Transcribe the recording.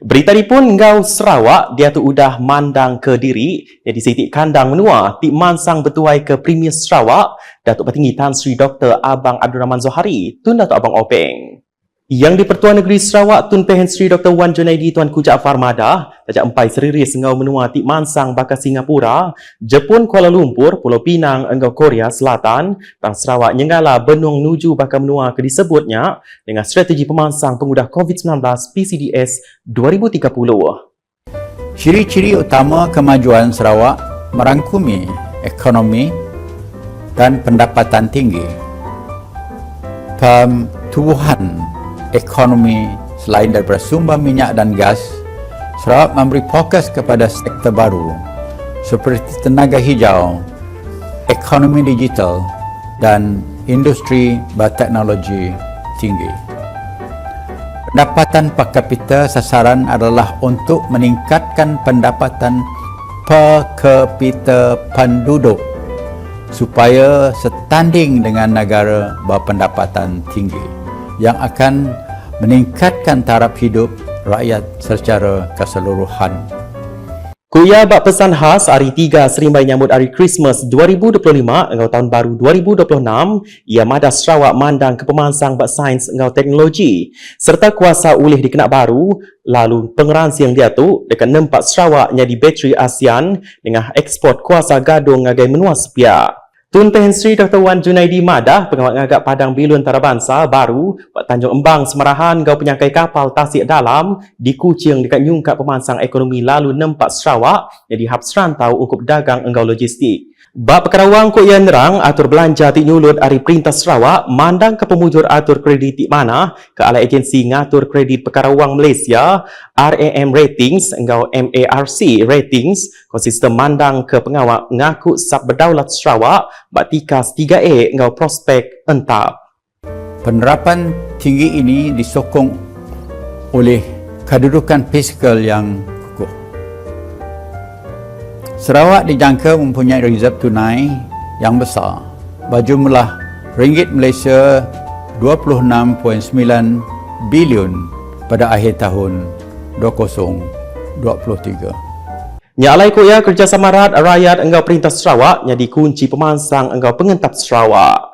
Berita ni pun ngau Sarawak dia tu udah mandang ke diri jadi sitik kandang menua ti mansang betuai ke Premier Sarawak Datuk Petinggi Tan Sri Dr. Abang Abdul Rahman Zohari Tun Datuk Abang Openg. Yang di Pertuan Negeri Sarawak Tun Pehen Sri Dr. Wan Junaidi Tuan Ku Jaafar Madah tajak empai seriris ngau menua ti mansang bakal Singapura, Jepun Kuala Lumpur, Pulau Pinang engau Korea Selatan, Tang Sarawak nyengala benung nuju bakal menua ke disebutnya dengan strategi pemansang pengudah COVID-19 PCDS 2030. Ciri-ciri utama kemajuan Sarawak merangkumi ekonomi dan pendapatan tinggi. Pertumbuhan ekonomi selain daripada sumber minyak dan gas, Sarawak memberi fokus kepada sektor baru seperti tenaga hijau, ekonomi digital dan industri berteknologi tinggi. Pendapatan per kapita sasaran adalah untuk meningkatkan pendapatan per kapita penduduk supaya setanding dengan negara berpendapatan tinggi yang akan meningkatkan taraf hidup rakyat secara keseluruhan. Kuya bak pesan khas hari 3 serimbai nyambut hari Christmas 2025 engau tahun baru 2026 ia madah Sarawak mandang ke pemansang bak sains engau teknologi serta kuasa ulih dikenak baru lalu pengeransi yang dia tu dekat nempat Sarawak jadi bateri ASEAN dengan ekspor kuasa gadung ngagai menua sepiak. Tun Pehen Sri Dr. Wan Junaidi Madah, pengawal ngagak Padang Bilun Tarabangsa baru buat Tanjung Embang Semarahan gau penyangkai kapal tasik dalam di Kuching dekat nyungkap pemansang ekonomi lalu nempat Sarawak jadi hub serantau untuk dagang enggau logistik. Bab perkara wang ko yang nerang atur belanja ti nyulut hari perintah Sarawak mandang ke pemujur atur kredit ti mana ke ala agensi ngatur kredit perkara wang Malaysia RAM Ratings engau MARC Ratings konsisten mandang ke pengawal ngaku sab berdaulat Sarawak bak tikas 3A engau prospek entap. Penerapan tinggi ini disokong oleh kedudukan fiskal yang Sarawak dijangka mempunyai reserve tunai yang besar berjumlah ringgit Malaysia 26.9 bilion pada akhir tahun 2023. Nyalai ko ya kerjasama rakyat rakyat enggau perintah Sarawak jadi kunci pemansang enggau pengentap Sarawak.